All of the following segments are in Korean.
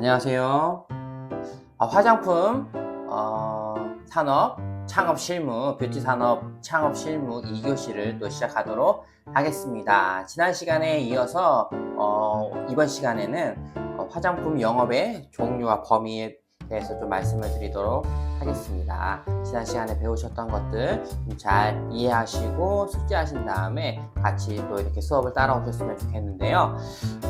안녕하세요. 아, 화장품 어, 산업 창업 실무 뷰티 산업 창업 실무 2교시를 또 시작하도록 하겠습니다. 지난 시간에 이어서 어, 이번 시간에는 어, 화장품 영업의 종류와 범위에 대해서 좀 말씀을 드리도록 하겠습니다. 지난 시간에 배우셨던 것들 좀잘 이해하시고 숙지하신 다음에 같이 또 이렇게 수업을 따라오셨으면 좋겠는데요.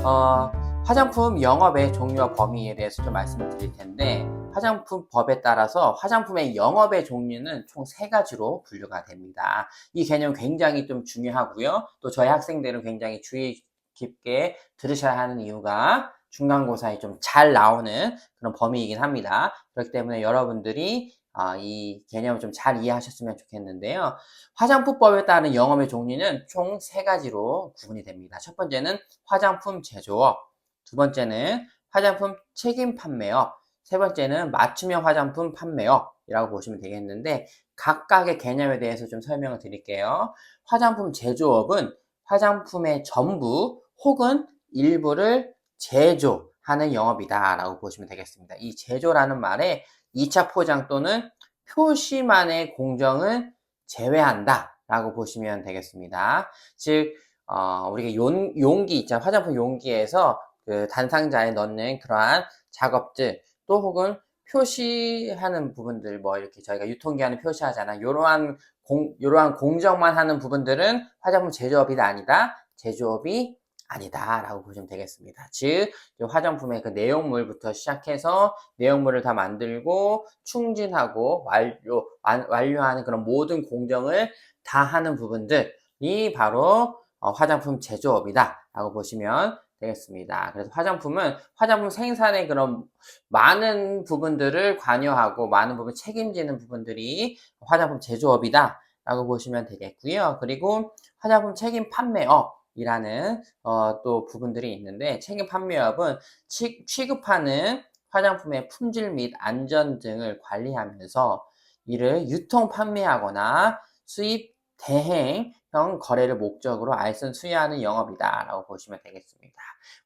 어, 화장품 영업의 종류와 범위에 대해서 좀 말씀을 드릴 텐데 화장품 법에 따라서 화장품의 영업의 종류는 총 세 가지로 분류가 됩니다. 이 개념 굉장히 좀 중요하고요. 또 저희 학생들은 굉장히 주의 깊게 들으셔야 하는 이유가 중간고사에 좀 잘 나오는 그런 범위이긴 합니다. 그렇기 때문에 여러분들이 아, 이 개념을 좀 잘 이해하셨으면 좋겠는데요. 화장품법에 따른 영업의 종류는 총 세 가지로 구분이 됩니다. 첫 번째는 화장품 제조업, 두 번째는 화장품 책임 판매업, 세 번째는 맞춤형 화장품 판매업이라고 보시면 되겠는데 각각의 개념에 대해서 좀 설명을 드릴게요. 화장품 제조업은 화장품의 전부 혹은 일부를 제조하는 영업이다라고 보시면 되겠습니다. 이 제조라는 말에 2차 포장 또는 표시만의 공정을 제외한다라고 보시면 되겠습니다. 즉 어, 우리가 용, 용기 있잖아요. 화장품 용기에서 그 단상자에 넣는 그러한 작업들 또 혹은 표시하는 부분들 뭐 이렇게 저희가 유통기한을 표시하잖아. 이러한 공 이러한 공정만 하는 부분들은 화장품 제조업이 아니다. 제조업이 아니다라고 보시면 되겠습니다. 즉 화장품의 그 내용물부터 시작해서 내용물을 다 만들고 충진하고 완료 완, 완료하는 그런 모든 공정을 다 하는 부분들이 바로 어, 화장품 제조업이다라고 보시면 되겠습니다. 그래서 화장품은 화장품 생산의 그런 많은 부분들을 관여하고 많은 부분 책임지는 부분들이 화장품 제조업이다 라고 보시면 되겠고요. 그리고 화장품 책임 판매업이라는 어, 또 부분들이 있는데 책임 판매업은 취, 취급하는 화장품의 품질 및 안전 등을 관리하면서 이를 유통 판매하거나 수입 대행형 거래를 목적으로 알선 수여하는 영업이다라고 보시면 되겠습니다.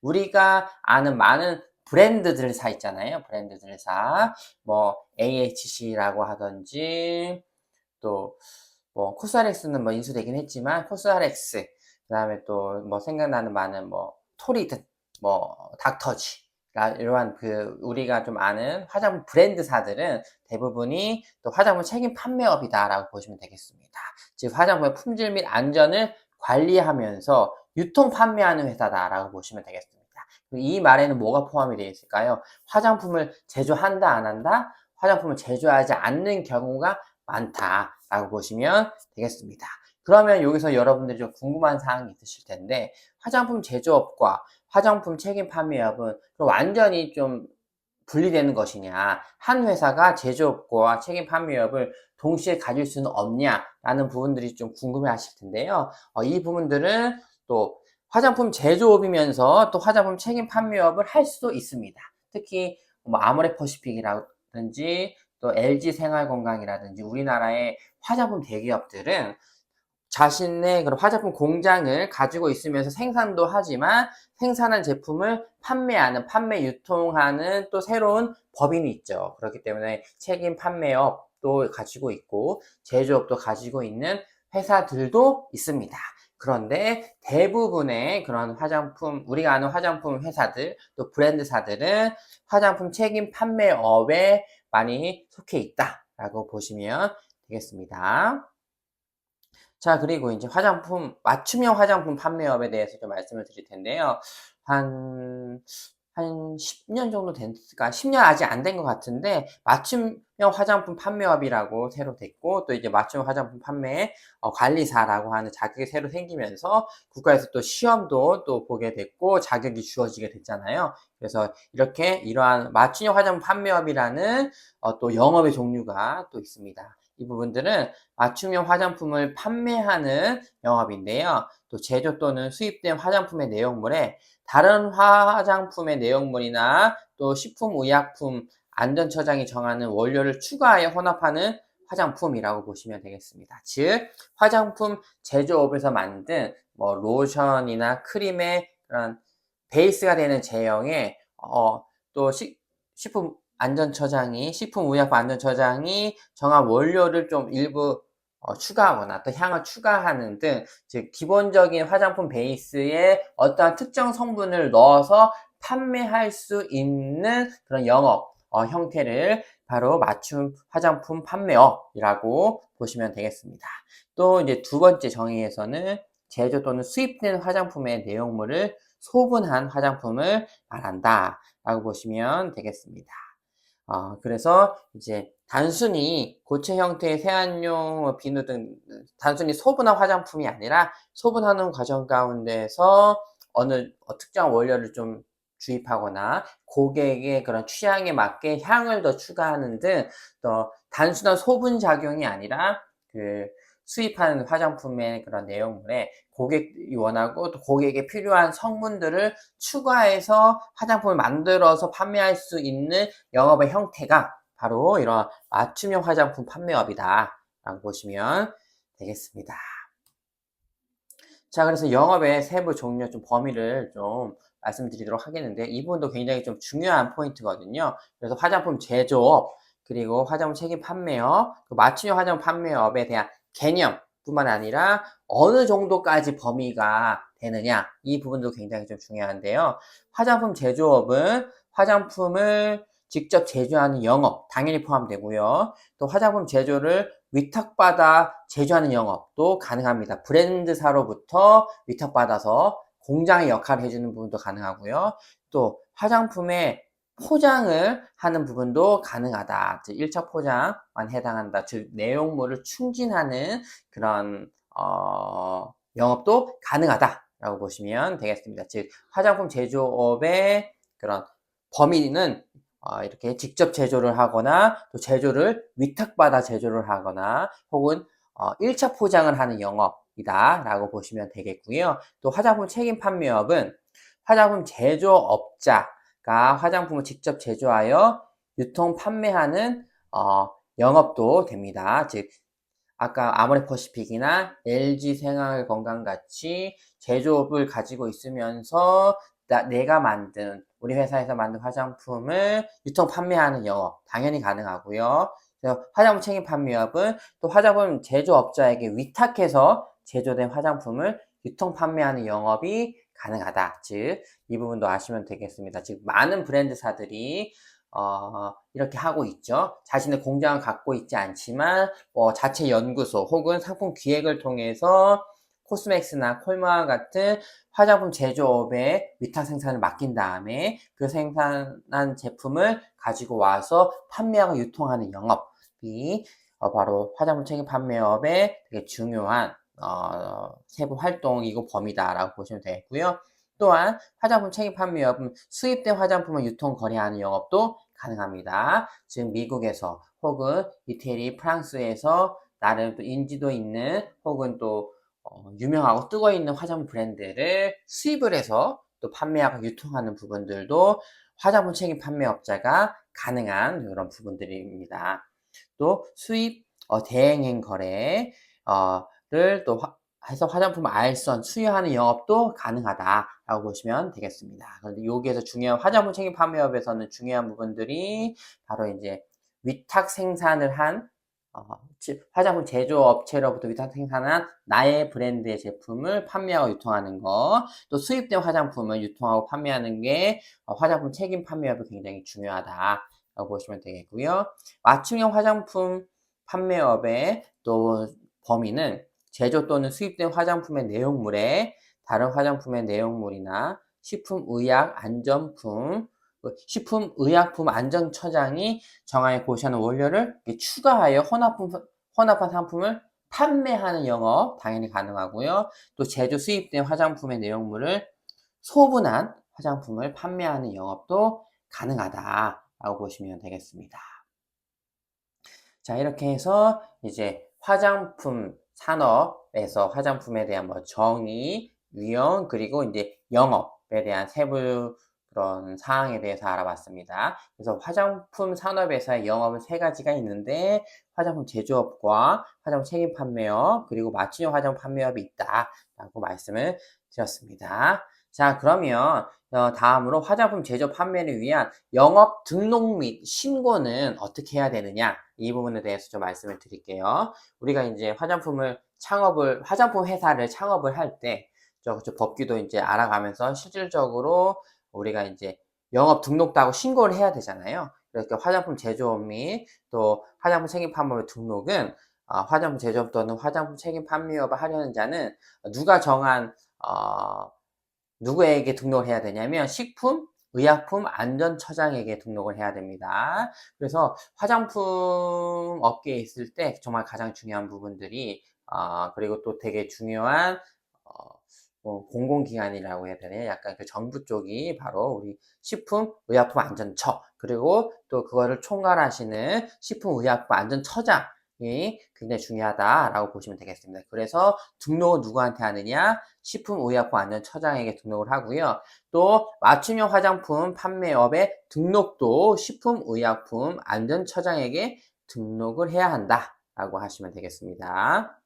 우리가 아는 많은 브랜드들 사 있잖아요. 브랜드들 사 뭐 AHC라고 하든지 또 뭐 코스알엑스는 뭐 인수되긴 했지만 코스알엑스 그다음에 또 뭐 생각나는 많은 뭐 토리든 뭐 닥터지 이러한 그 우리가 좀 아는 화장품 브랜드사들은 대부분이 또 화장품 책임 판매업이다라고 보시면 되겠습니다. 즉 화장품의 품질 및 안전을 관리하면서 유통 판매하는 회사다라고 보시면 되겠습니다. 이 말에는 뭐가 포함이 되어 있을까요? 화장품을 제조한다 안 한다? 화장품을 제조하지 않는 경우가 많다라고 보시면 되겠습니다. 그러면 여기서 여러분들이 좀 궁금한 사항이 있으실 텐데 화장품 제조업과 화장품 책임 판매업은 완전히 좀 분리되는 것이냐? 한 회사가 제조업과 책임 판매업을 동시에 가질 수는 없냐라는 부분들이 좀 궁금해 하실 텐데요. 어, 이 부분들은 또 화장품 제조업이면서 또 화장품 책임 판매업을 할 수도 있습니다. 특히 뭐 아모레퍼시픽이라든지 또 LG 생활건강이라든지 우리나라의 화장품 대기업들은 자신의 그런 화장품 공장을 가지고 있으면서 생산도 하지만 생산한 제품을 판매하는, 판매 유통하는 또 새로운 법인이 있죠. 그렇기 때문에 책임 판매업도 가지고 있고 제조업도 가지고 있는 회사들도 있습니다. 그런데 대부분의 그런 화장품, 우리가 아는 화장품 회사들, 또 브랜드사들은 화장품 책임 판매업에 많이 속해 있다라고 보시면 되겠습니다. 자, 그리고 이제 화장품, 맞춤형 화장품 판매업에 대해서 좀 말씀을 드릴 텐데요. 한, 한 10년 정도 됐을까? 10년 아직 안 된 것 같은데, 맞춤형 화장품 판매업이라고 새로 됐고, 또 이제 맞춤형 화장품 판매 어, 관리사라고 하는 자격이 새로 생기면서 국가에서 또 시험도 또 보게 됐고, 자격이 주어지게 됐잖아요. 그래서 이렇게 이러한 맞춤형 화장품 판매업이라는 어, 또 영업의 종류가 또 있습니다. 이 부분들은 맞춤형 화장품을 판매하는 영업인데요. 또 제조 또는 수입된 화장품의 내용물에 다른 화장품의 내용물이나 또 식품 의약품 안전처장이 정하는 원료를 추가하여 혼합하는 화장품이라고 보시면 되겠습니다. 즉 화장품 제조업에서 만든 뭐 로션이나 크림의 그런 베이스가 되는 제형에 어, 또 식, 식품 안전처장이 식품의약품 안전처장이 정한 원료를 좀 일부 어, 추가하거나 또 향을 추가하는 등 즉 기본적인 화장품 베이스에 어떠한 특정 성분을 넣어서 판매할 수 있는 그런 영업 어, 형태를 바로 맞춤 화장품 판매업이라고 보시면 되겠습니다. 또 이제 두 번째 정의에서는 제조 또는 수입된 화장품의 내용물을 소분한 화장품을 말한다 라고 보시면 되겠습니다. 어, 그래서 이제 단순히 고체 형태의 세안용, 뭐 비누 등 단순히 소분한 화장품이 아니라 소분하는 과정 가운데서 어느 어, 특정 원료를 좀 주입하거나 고객의 그런 취향에 맞게 향을 더 추가하는 등또 단순한 소분 작용이 아니라 그 수입하는 화장품의 그런 내용물에 고객이 원하고 또 고객에 필요한 성분들을 추가해서 화장품을 만들어서 판매할 수 있는 영업의 형태가 바로 이런 맞춤형 화장품 판매업이다 라고 보시면 되겠습니다. 자, 그래서 영업의 세부 종류 좀 범위를 좀 말씀드리도록 하겠는데 이 부분도 굉장히 좀 중요한 포인트거든요. 그래서 화장품 제조업 그리고 화장품 책임 판매업, 그 맞춤형 화장품 판매업에 대한 개념뿐만 아니라 어느 정도까지 범위가 되느냐 이 부분도 굉장히 좀 중요한데요. 화장품 제조업은 화장품을 직접 제조하는 영업 당연히 포함되고요. 또 화장품 제조를 위탁받아 제조하는 영업도 가능합니다. 브랜드사로부터 위탁받아서 공장의 역할을 해주는 부분도 가능하고요. 또 화장품의 포장을 하는 부분도 가능하다. 즉 1차 포장만 해당한다. 즉 내용물을 충진하는 그런 어, 영업도 가능하다라고 보시면 되겠습니다. 즉 화장품 제조업의 그런 범위는 어, 이렇게 직접 제조를 하거나 또 제조를 위탁받아 제조를 하거나 혹은 어, 1차 포장을 하는 영업이다라고 보시면 되겠고요. 또 화장품 책임 판매업은 화장품 제조업자 가 화장품을 직접 제조하여 유통 판매하는 어, 영업도 됩니다. 즉 아까 아모레퍼시픽이나 LG 생활 건강 같이 제조업을 가지고 있으면서 나, 내가 만든 우리 회사에서 만든 화장품을 유통 판매하는 영업 당연히 가능하고요. 화장품 책임 판매업은 또 화장품 제조업자에게 위탁해서 제조된 화장품을 유통 판매하는 영업이 가능하다. 즉, 이 부분도 아시면 되겠습니다. 즉, 많은 브랜드사들이 어, 이렇게 하고 있죠. 자신의 공장을 갖고 있지 않지만 뭐 자체 연구소 혹은 상품 기획을 통해서 코스맥스나 콜마 같은 화장품 제조업에 위탁 생산을 맡긴 다음에 그 생산한 제품을 가지고 와서 판매하고 유통하는 영업이 어, 바로 화장품 책임 판매업의 되게 중요한 어, 세부 활동이고 범위다라고 보시면 되겠고요. 또한 화장품 책임 판매업은 수입된 화장품을 유통 거래하는 영업도 가능합니다. 즉 미국에서 혹은 이태리, 프랑스에서 나름 또 인지도 있는 혹은 또 어, 유명하고 뜨거 있는 화장품 브랜드를 수입을 해서 또 판매하고 유통하는 부분들도 화장품 책임 판매업자가 가능한 그런 부분들입니다. 또 수입 어, 대행행 거래를 또 화, 해서 화장품 알선 수여하는 영업도 가능하다라고 보시면 되겠습니다. 그런데 여기에서 중요한 화장품 책임 판매업에서는 중요한 부분들이 바로 이제 위탁 생산을 한 어, 화장품 제조업체로부터 위탁 생산한 나의 브랜드의 제품을 판매하고 유통하는 것, 또 수입된 화장품을 유통하고 판매하는 게 어, 화장품 책임 판매업이 굉장히 중요하다라고 보시면 되겠고요. 맞춤형 화장품 판매업의 또 범위는 제조 또는 수입된 화장품의 내용물에 다른 화장품의 내용물이나 식품 의약 안전품 그 식품 의약품 안전처장이 정하여 고시하는 원료를 추가하여 혼합품, 혼합한 상품을 판매하는 영업 당연히 가능하고요. 또 제조 수입된 화장품의 내용물을 소분한 화장품을 판매하는 영업도 가능하다라고 보시면 되겠습니다. 자, 이렇게 해서 이제 화장품 산업에서 화장품에 대한 뭐 정의, 유형, 그리고 이제 영업에 대한 세부 그런 사항에 대해서 알아봤습니다. 그래서 화장품 산업에서의 영업은 세 가지가 있는데 화장품 제조업과 화장품 책임 판매업 그리고 맞춤형 화장품 판매업이 있다라고 말씀을 드렸습니다. 자, 그러면 어, 다음으로 화장품 제조 판매를 위한 영업 등록 및 신고는 어떻게 해야 되느냐 이 부분에 대해서 좀 말씀을 드릴게요. 우리가 이제 화장품을 창업을 화장품 회사를 창업을 할때 저, 저 법규도 이제 알아가면서 실질적으로 우리가 이제 영업 등록도 하고 신고를 해야 되잖아요. 그러니까 화장품 제조업 및 또 화장품 책임 판매 등록은 어, 화장품 제조업 또는 화장품 책임 판매업을 하려는 자는 누가 정한 어, 누구에게 등록을 해야 되냐면 식품 의약품 안전처장에게 등록을 해야 됩니다. 그래서 화장품 업계에 있을 때 정말 가장 중요한 부분들이 어, 그리고 또 되게 중요한 어, 뭐 공공기관이라고 해야 되나요? 약간 그 정부 쪽이 바로 우리 식품 의약품 안전처 그리고 또 그거를 총괄하시는 식품 의약품 안전처장 이 굉장히 중요하다라고 보시면 되겠습니다. 그래서 등록은 누구한테 하느냐? 식품 의약품 안전처장에게 등록을 하고요. 또 맞춤형 화장품 판매업의 등록도 식품 의약품 안전처장에게 등록을 해야 한다라고 하시면 되겠습니다.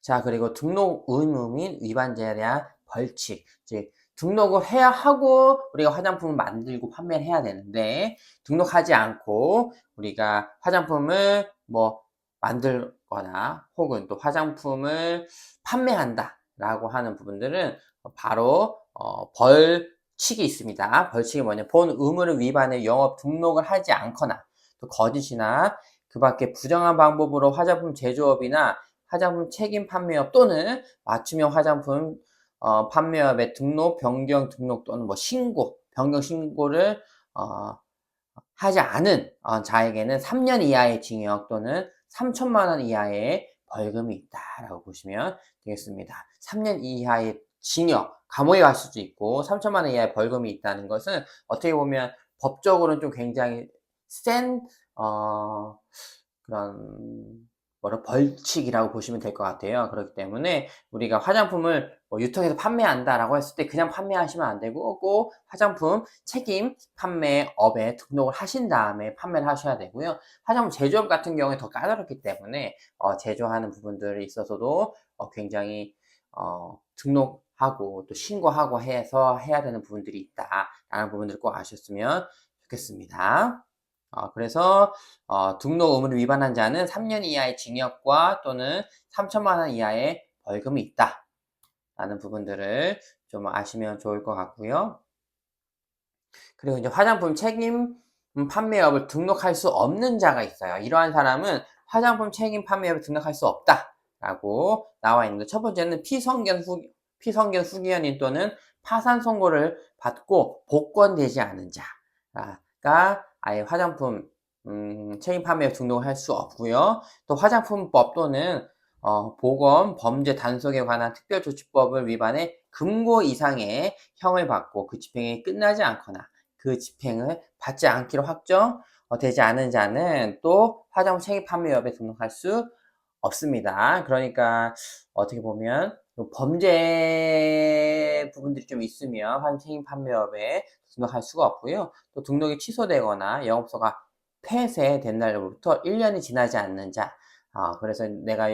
자, 그리고 등록 의무 및 위반자에 대한 벌칙. 이제 등록을 해야 하고 우리가 화장품을 만들고 판매를 해야 되는데 등록하지 않고 우리가 화장품을 뭐 만들거나 혹은 또 화장품을 판매한다 라고 하는 부분들은 바로 어, 벌칙이 있습니다. 벌칙이 뭐냐 본 의무를 위반해 영업 등록을 하지 않거나 또 거짓이나 그 밖에 부정한 방법으로 화장품 제조업이나 화장품 책임 판매업 또는 맞춤형 화장품 어, 판매업의 등록, 변경 등록 또는 뭐 신고, 변경 신고를 어, 하지 않은 어, 자에게는 3년 이하의 징역 또는 3천만 원 이하의 벌금이 있다라고 보시면 되겠습니다. 3년 이하의 징역, 감옥에 갈 수도 있고 3천만 원 이하의 벌금이 있다는 것은 어떻게 보면 법적으로는 좀 굉장히 센 어, 그런 뭐라 벌칙이라고 보시면 될 것 같아요. 그렇기 때문에 우리가 화장품을 뭐 유통해서 판매한다라고 했을 때 그냥 판매하시면 안 되고 꼭 화장품 책임 판매업에 등록을 하신 다음에 판매를 하셔야 되고요. 화장품 제조업 같은 경우에 더 까다롭기 때문에 어, 제조하는 부분들이 있어서도 어, 굉장히 어, 등록하고 또 신고하고 해서 해야 되는 부분들이 있다라는 부분들을 꼭 아셨으면 좋겠습니다. 어, 그래서 어, 등록 의무를 위반한 자는 3년 이하의 징역과 또는 3천만 원 이하의 벌금이 있다. 라는 부분들을 좀 아시면 좋을 것 같고요. 그리고 이제 화장품 책임 판매업을 등록할 수 없는 자가 있어요. 이러한 사람은 화장품 책임 판매업을 등록할 수 없다. 라고 나와 있는데 첫 번째는 피성견 후, 피성견 후기현인 또는 파산 선고를 받고 복권되지 않은 자가 아예 화장품 음, 책임 판매 등록을 할수 없고요. 또 화장품법 또는 어, 보건 범죄 단속에 관한 특별조치법을 위반해 금고 이상의 형을 받고 그 집행이 끝나지 않거나 그 집행을 받지 않기로 확정 어, 되지 않은 자는 또 화장품 책임 판매업에 등록할 수 없습니다. 그러니까 어떻게 보면 범죄 부분들이 좀 있으면 책임 판매업에 등록할 수가 없고요. 또 등록이 취소되거나 영업소가 폐쇄된 날로부터 1년이 지나지 않는 자. 어, 그래서 내가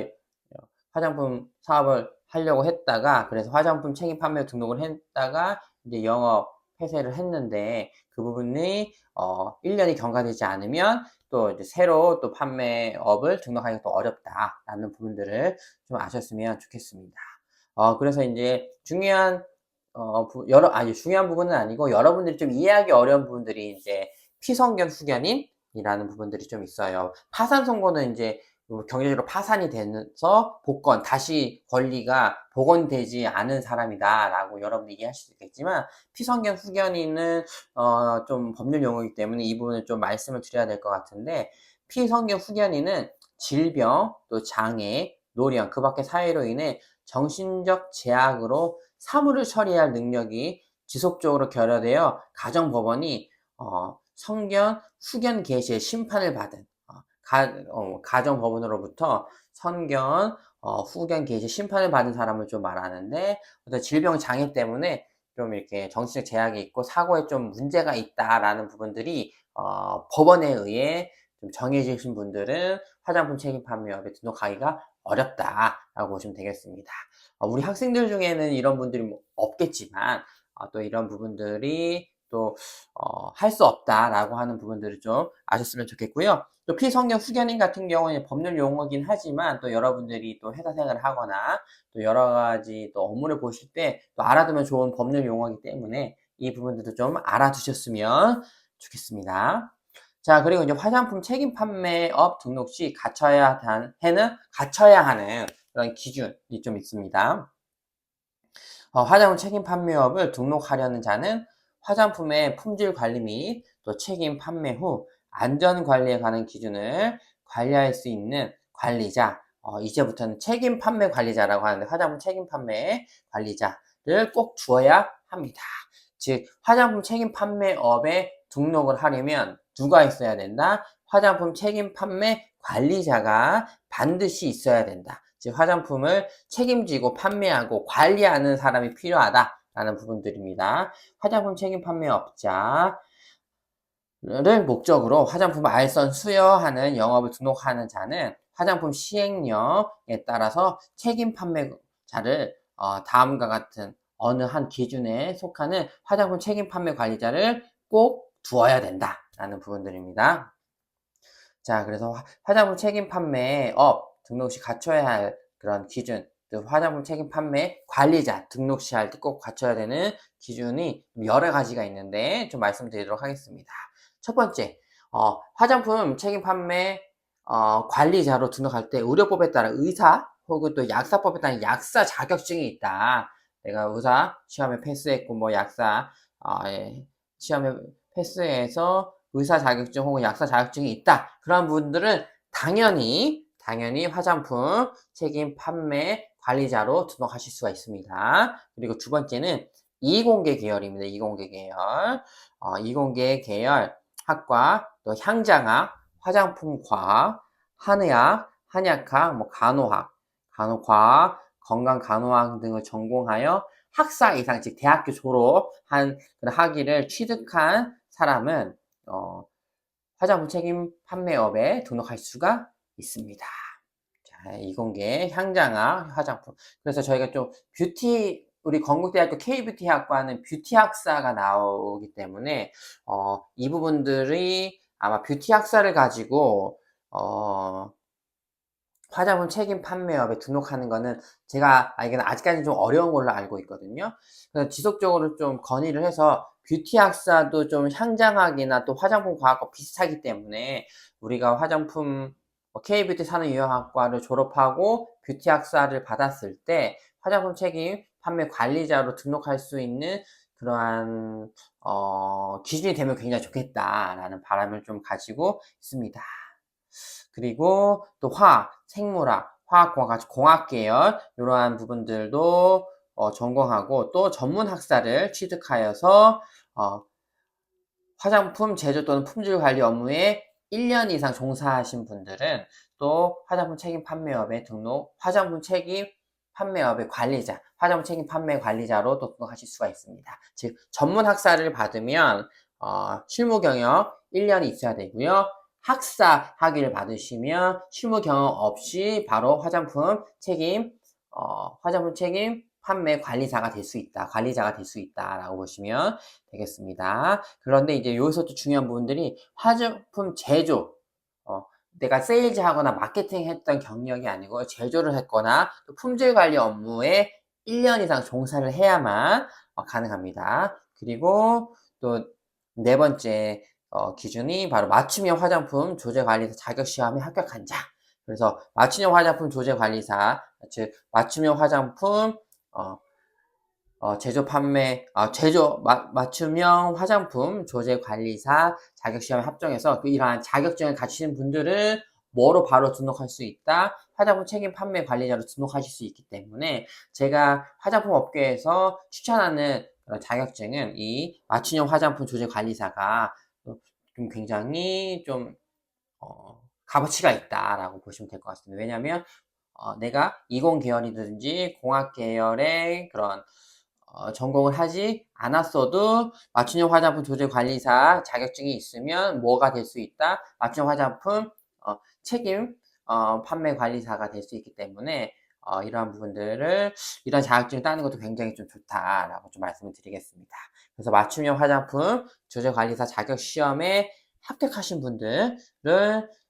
화장품 사업을 하려고 했다가 그래서 화장품 책임 판매 등록을 했다가 이제 영업 폐쇄를 했는데 그 부분이 어 1년이 경과되지 않으면 또 이제 새로 또 판매업을 등록하기가 또 어렵다라는 부분들을 좀 아셨으면 좋겠습니다. 어 그래서 이제 중요한 어, 부, 여러, 아니, 중요한 부분은 아니고, 여러분들이 좀 이해하기 어려운 부분들이 이제 피성견 후견인 이라는 부분들이 좀 있어요. 파산 선고는 이제 뭐 경제적으로 파산이 되면서 복권, 다시 권리가 복원되지 않은 사람이다라고 여러분이 이해하실 수 있겠지만, 피성견 후견인은, 어, 좀 법률 용어이기 때문에 이 부분을 좀 말씀을 드려야 될 것 같은데, 피성견 후견인은 질병, 또 장애, 노령, 그 밖에 사회로 인해 정신적 제약으로 사물을 처리할 능력이 지속적으로 결여되어 가정법원이 어, 성견 후견 개시의 심판을 받은 어, 가, 어, 가정 법원으로부터 선견 어, 후견 개시 심판을 받은 사람을 좀 말하는데 어떤 질병 장애 때문에 좀 이렇게 정신적 제약이 있고 사고에 좀 문제가 있다라는 부분들이 어, 법원에 의해 좀 정해지신 분들은 화장품 책임 판매 업에 등록하기가 어렵다라고 보시면 되겠습니다. 어, 우리 학생들 중에는 이런 분들이 뭐 없겠지만 어, 또 이런 부분들이 또 어, 할 수 없다라고 하는 부분들을 좀 아셨으면 좋겠고요. 또 피성경 후견인 같은 경우는 법률 용어긴 하지만 또 여러분들이 또 회사 생활을 하거나 또 여러 가지 또 업무를 보실 때 또 알아두면 좋은 법률 용어이기 때문에 이 부분들도 좀 알아두셨으면 좋겠습니다. 자, 그리고 이제 화장품 책임 판매업 등록 시 갖춰야 하는, 갖춰야 하는 그런 기준이 좀 있습니다. 어, 화장품 책임 판매업을 등록하려는 자는 화장품의 품질 관리 및 또 책임 판매 후 안전 관리에 관한 기준을 관리할 수 있는 관리자, 어, 이제부터는 책임 판매 관리자라고 하는데 화장품 책임 판매 관리자를 꼭 두어야 합니다. 즉 화장품 책임 판매업에 등록을 하려면 누가 있어야 된다? 화장품 책임 판매 관리자가 반드시 있어야 된다. 즉 화장품을 책임지고 판매하고 관리하는 사람이 필요하다 라는 부분들입니다. 화장품 책임 판매업자 를 목적으로 화장품 알선 수여하는 영업을 등록하는 자는 화장품 시행령에 따라서 책임 판매자를 어, 다음과 같은 어느 한 기준에 속하는 화장품 책임 판매 관리자를 꼭 두어야 된다라는 부분들입니다. 자, 그래서 화장품 책임 판매업 등록 시 갖춰야 할 그런 기준, 화장품 책임 판매 관리자 등록 시할 때 꼭 갖춰야 되는 기준이 여러 가지가 있는데 좀 말씀드리도록 하겠습니다. 첫 번째, 어, 화장품 책임 판매 어, 관리자로 등록할 때 의료법에 따라 의사 혹은 또 약사법에 따른 약사 자격증이 있다. 내가 의사 시험에 패스했고 뭐 약사 어, 예, 시험에 패스해서 의사 자격증 혹은 약사 자격증이 있다. 그런 분들은 당연히 당연히 화장품 책임 판매 관리자로 등록하실 수가 있습니다. 그리고 두 번째는 이공계 계열입니다. 이공계 계열. 어, 이공계 계열 학과, 또 향장학, 화장품과학, 한의학, 한약학, 뭐 간호학, 간호과학, 건강간호학 등을 전공하여 학사 이상, 즉 대학교 졸업한 학위를 취득한 사람은 어, 화장품 책임 판매업에 등록할 수가 있습니다. 자, 이공계 향장학 화장품. 그래서 저희가 좀 뷰티 우리 건국대학교 K뷰티 학과는 뷰티 학사가 나오기 때문에 어, 이 부분들이 아마 뷰티 학사를 가지고 어, 화장품 책임 판매업에 등록하는 거는 제가 알기는 아직까지 좀 어려운 걸로 알고 있거든요. 그래서 지속적으로 좀 건의를 해서 뷰티 학사도 좀 향장학이나 또 화장품 과학과 비슷하기 때문에 우리가 화장품 뭐 K뷰티 산업유형학과를 졸업하고 뷰티 학사를 받았을 때 화장품 책임 판매 관리자로 등록할 수 있는 그러한 어, 기준이 되면 굉장히 좋겠다라는 바람을 좀 가지고 있습니다. 그리고 또 화학, 생물학, 화학공학, 공학 계열 이러한 부분들도 어, 전공하고 또 전문 학사를 취득하여서 어, 화장품 제조 또는 품질 관리 업무에 1년 이상 종사하신 분들은 또 화장품 책임 판매업에 등록, 화장품 책임 판매업의 관리자, 화장품 책임 판매 관리자로 등록하실 수가 있습니다. 즉 전문 학사를 받으면 어, 실무 경력 1년이 있어야 되고요. 학사 학위를 받으시면 실무 경험 없이 바로 화장품 책임 어, 화장품 책임 판매 관리사가 될 수 있다. 관리자가 될 수 있다라고 보시면 되겠습니다. 그런데 이제 여기서 또 중요한 부분들이 화장품 제조 내가 세일즈 하거나 마케팅 했던 경력이 아니고 제조를 했거나 품질 관리 업무에 1년 이상 종사를 해야만 어, 가능합니다. 그리고 또 네 번째 어, 기준이 바로 맞춤형 화장품 조제 관리사 자격 시험에 합격한 자. 그래서 맞춤형 화장품 조제 관리사, 즉 맞춤형 화장품 어, 어, 제조 판매, 아, 제조, 마, 맞춤형 화장품 조제 관리사 자격 시험에 합정해서 그 이러한 자격증을 가지신 분들은 뭐로 바로 등록할 수 있다? 화장품 책임 판매 관리자로 등록하실 수 있기 때문에 제가 화장품 업계에서 추천하는 그런 자격증은 이 맞춤형 화장품 조제 관리사가 좀 굉장히 좀, 어, 값어치가 있다라고 보시면 될 것 같습니다. 왜냐하면 어, 내가 이공 계열이든지 공학 계열의 그런 어, 전공을 하지 않았어도 맞춤형 화장품 조제 관리사 자격증이 있으면 뭐가 될 수 있다? 맞춤형 화장품 어, 책임 어, 판매 관리사가 될 수 있기 때문에 어, 이러한 부분들을 이런 자격증을 따는 것도 굉장히 좀 좋다라고 좀 말씀을 드리겠습니다. 그래서 맞춤형 화장품 조제 관리사 자격 시험에 합격하신 분들은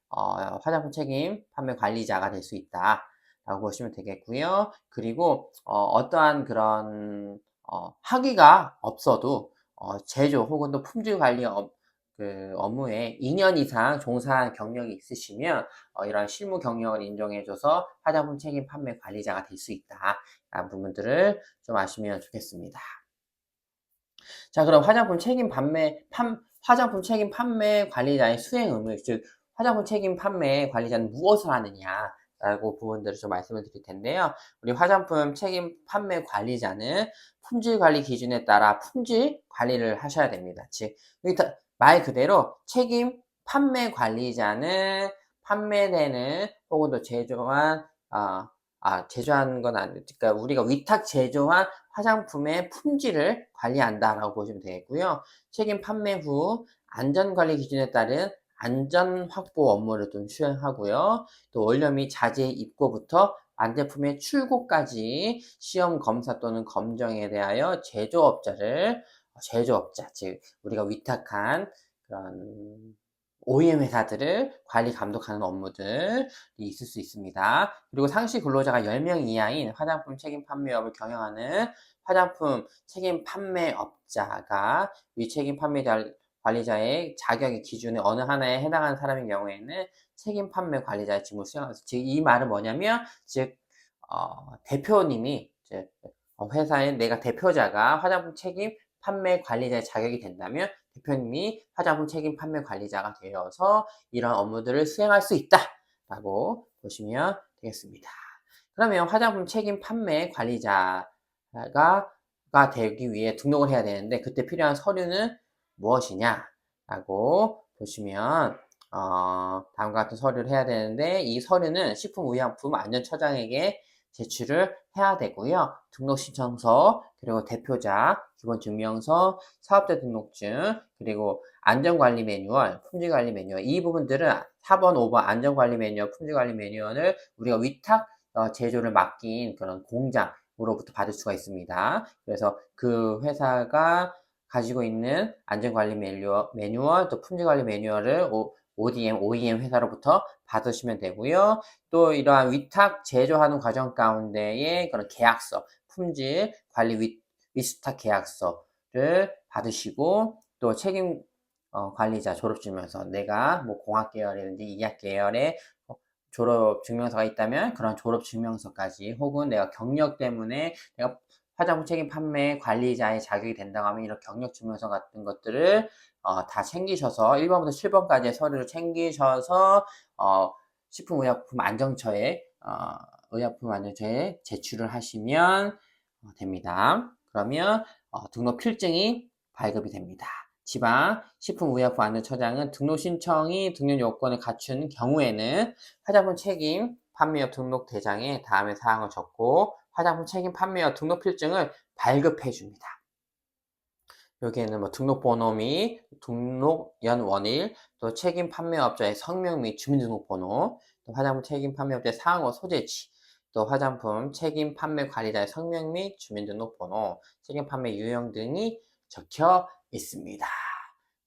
어, 화장품 책임 판매 관리자가 될 수 있다. 라고 보시면 되겠고요. 그리고 어, 떠한 그런 어, 학위가 없어도 어, 제조 혹은 또 품질 관리 업, 그 업무에 2년 이상 종사한 경력이 있으시면 어, 이런 실무 경력을 인정해줘서 화장품 책임 판매 관리자가 될 수 있다. 라는 부분들을 좀 아시면 좋겠습니다. 자, 그럼 화장품 책임 판매, 판, 화장품 책임 판매 관리자의 수행 의무, 즉, 화장품 책임 판매 관리자는 무엇을 하느냐, 라고 부분들을 좀 말씀을 드릴 텐데요. 우리 화장품 책임 판매 관리자는 품질 관리 기준에 따라 품질 관리를 하셔야 됩니다. 즉, 말 그대로 책임 판매 관리자는 판매되는 혹은 또 제조한 아, 아 제조한 건 아니 그러니까 우리가 위탁 제조한 화장품의 품질을 관리한다라고 보시면 되겠고요. 책임 판매 후 안전관리 기준에 따른 안전 확보 업무를 좀 수행하고요. 또 원료 및 자재 입고부터 완제품의 출고까지 시험 검사 또는 검정에 대하여 제조업자를 제조업자 즉 우리가 위탁한 그런 OEM 회사들을 관리 감독하는 업무들이 있을 수 있습니다. 그리고 상시 근로자가 10명 이하인 화장품 책임 판매업을 경영하는 화장품 책임 판매업자가 위 책임 판매자 관리자의 자격의 기준에 어느 하나에 해당하는 사람인 경우에는 책임 판매 관리자의 직무를 수행하면서 즉이 말은 뭐냐면 즉 어, 대표님이 이제 회사에 내가 대표자가 화장품 책임 판매 관리자의 자격이 된다면 대표님이 화장품 책임 판매 관리자가 되어서 이런 업무들을 수행할 수 있다라고 보시면 되겠습니다. 그러면 화장품 책임 판매 관리자가 가 되기 위해 등록을 해야 되는데 그때 필요한 서류는 무엇이냐라고 보시면 어, 다음과 같은 서류를 해야 되는데 이 서류는 식품의약품 안전처장에게 제출을 해야 되고요. 등록 신청서, 그리고 대표자, 기본 증명서, 사업자 등록증, 그리고 안전관리 매뉴얼, 품질관리 매뉴얼 이 부분들은 4번, 5번 안전관리 매뉴얼, 품질관리 매뉴얼을 우리가 위탁 어, 제조를 맡긴 그런 공장으로부터 받을 수가 있습니다. 그래서 그 회사가 가지고 있는 안전관리 매뉴얼, 매뉴얼 또 품질관리 매뉴얼을 ODM, OEM 회사로부터 받으시면 되고요. 또 이러한 위탁 제조하는 과정 가운데에 그런 계약서, 품질 관리 위, 위스탁 계약서를 받으시고 또 책임 어, 관리자 졸업 증명서 내가 뭐 공학 계열이든지 이학 계열의 어, 졸업 증명서가 있다면 그런 졸업 증명서까지 혹은 내가 경력 때문에 내가 화장품 책임 판매 관리자의 자격이 된다고 하면 이런 경력 증명서 같은 것들을 어, 다 챙기셔서 1번부터 7번까지의 서류를 챙기셔서 어, 식품의약품 안정처에 어, 의약품 안정처에 제출을 하시면 어, 됩니다. 그러면 어, 등록 필증이 발급이 됩니다. 지방 식품의약품 안전처장은 등록 신청이 등록 요건을 갖춘 경우에는 화장품 책임 판매업 등록 대장에 다음의 사항을 적고 화장품 책임 판매업 등록 필증을 발급해 줍니다. 여기에는 뭐 등록번호 및 등록 연 원일, 또 책임 판매업자의 성명 및 주민등록번호, 또 화장품 책임 판매업자의 상호 소재지, 또 화장품 책임 판매 관리자의 성명 및 주민등록번호, 책임 판매 유형 등이 적혀 있습니다.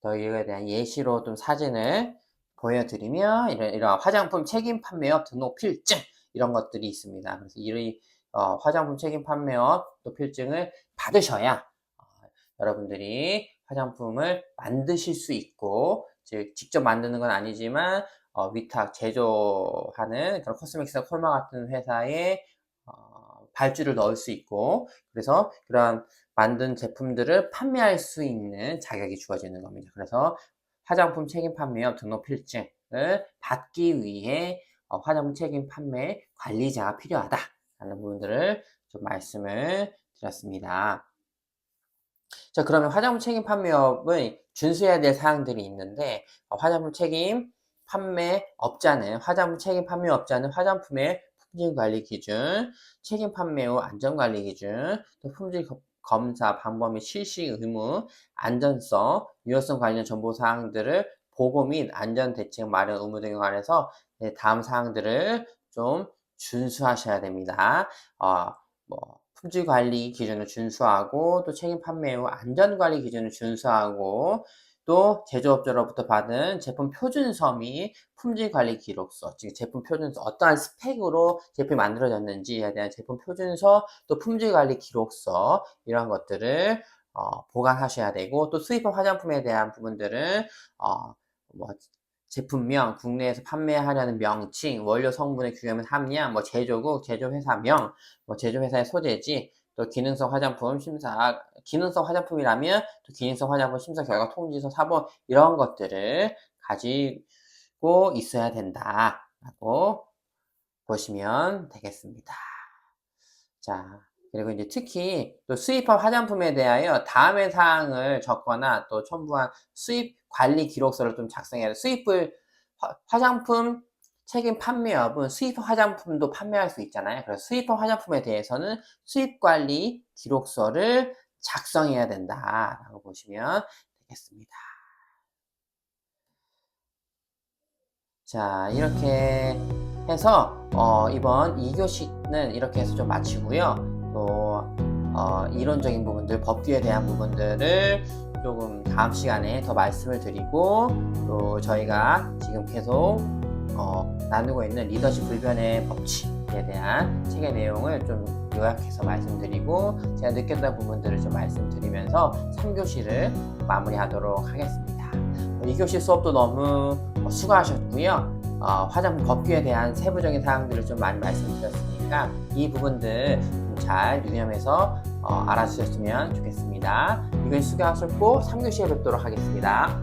또 이거에 대한 예시로 좀 사진을 보여드리면 이런, 이런 화장품 책임 판매업 등록 필증 이런 것들이 있습니다. 그래서 이 어, 화장품 책임 판매업 또 필증을 받으셔야 여러분들이 화장품을 만드실 수 있고 즉 직접 만드는 건 아니지만 어, 위탁 제조하는 그런 코스메틱스 콜마 같은 회사에 어, 발주를 넣을 수 있고 그래서 그런 만든 제품들을 판매할 수 있는 자격이 주어지는 겁니다. 그래서 화장품 책임 판매업 등록 필증을 받기 위해 어, 화장품 책임 판매 관리자가 필요하다 라는 부분들을 좀 말씀을 드렸습니다. 자, 그러면 화장품 책임 판매업은 준수해야 될 사항들이 있는데, 어, 화장품 책임 판매업자는, 화장품 책임 판매업자는 화장품의 품질 관리 기준, 책임 판매 후 안전 관리 기준, 또 품질 검사 방법 및 실시 의무, 안전성, 유효성 관련 정보 사항들을 보고 및 안전 대책 마련 의무 등에 관해서 네, 다음 사항들을 좀 준수하셔야 됩니다. 어, 뭐 품질 관리 기준을 준수하고 또 책임 판매 후 안전 관리 기준을 준수하고 또 제조업자로부터 받은 제품 표준서 및 품질 관리 기록서, 즉 제품 표준서 어떠한 스펙으로 제품이 만들어졌는지에 대한 제품 표준서, 또 품질 관리 기록서 이런 것들을 어, 보관하셔야 되고 또 수입한 화장품에 대한 부분들은 어, 뭐 제품명, 국내에서 판매하려는 명칭, 원료 성분의 규격및 함량, 뭐 제조국, 제조회사명, 뭐 제조회사의 소재지, 또 기능성 화장품 심사, 기능성 화장품이라면 또 기능성 화장품 심사 결과 통지서 사본 이런 것들을 가지고 있어야 된다라고 보시면 되겠습니다. 자, 그리고 이제 특히 또 수입한 화장품에 대하여 다음의 사항을 적거나 또 첨부한 수입 관리 기록서를 좀 작성해야 돼. 수입을 화, 화장품 책임 판매업은 수입 화장품도 판매할 수 있잖아요. 그래서 수입한 화장품에 대해서는 수입 관리 기록서를 작성해야 된다라고 보시면 되겠습니다. 자, 이렇게 해서 어, 이번 2교시는 이렇게 해서 좀 마치고요. 또 어, 이론적인 부분들, 법규에 대한 부분들을 조금 다음 시간에 더 말씀을 드리고 또 저희가 지금 계속 어, 나누고 있는 리더십 불변의 법칙에 대한 책의 내용을 좀 요약해서 말씀드리고 제가 느꼈던 부분들을 좀 말씀드리면서 3교시를 마무리하도록 하겠습니다. 2교시 수업도 너무 수고하셨고요. 어, 화장품 법규에 대한 세부적인 사항들을 좀 많이 말씀드렸으니까 이 부분들 좀 잘 유념해서 어, 알아주셨으면 좋겠습니다. 이건 수고하셨고 3교시에 뵙도록 하겠습니다.